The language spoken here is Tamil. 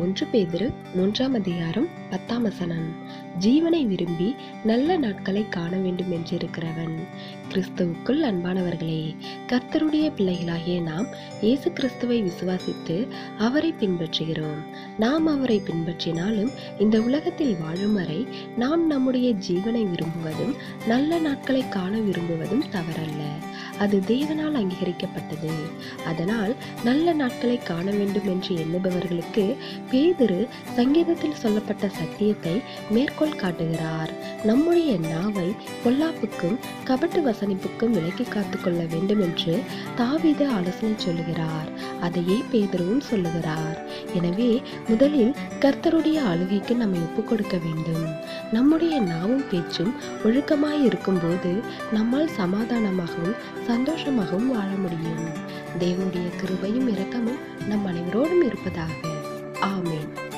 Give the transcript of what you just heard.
ஒன்று பேதிரு மூன்றாம் அதிகாரம் பத்தாம் வசனம். ஜீவனை விரும்பி நல்ல நாட்களை காண வேண்டும் என்றிருக்கிறவன். கிறிஸ்துவுக்குள் அன்பானவர்களே கர்த்தருடைய பிள்ளைகளாகிய நாம் இயேசு கிறிஸ்துவை விசுவாசித்து அவரை பின்பற்றுகிறோம். நாம் அவரை பின்பற்றினாலும் இந்த உலகத்தில் வாழும் வரை நாம் நம்முடைய ஜீவனை விரும்புவதும் நல்ல நாட்களை காண விரும்புவதும் தவறல்ல. அது தேவனால் அங்கீகரிக்கப்பட்டது. அதனால் நல்ல நாட்களை காண வேண்டும் என்று எண்ணுபவர்களுக்கு பேதுரு சங்கீதத்தில் சொல்லப்பட்ட சத்தியத்தை மேற்கோள் காட்டுகிறார். நம்முடைய நாவை பொல்லாப்புக்கும் கபட்டு வசனிப்புக்கும் விலக்கி காத்துக்கொள்ள வேண்டும் என்று தாவீது ஆலோசனை சொல்லுகிறார். அதையே பேதுருவும் சொல்லுகிறார். எனவே முதலில் கர்த்தருடைய ஆளுகைக்கு நம்மை ஒப்புக் கொடுக்க வேண்டும். நம்முடைய நாவும் பேச்சும் ஒழுக்கமாய் இருக்கும்போது நம்மால் சமாதானமாகவும் சந்தோஷமாகவும் வாழ முடியும். தேவனுடைய கிருபையும் இரக்கமும் நம் அனைவரோடும் இருப்பதாக. Amen.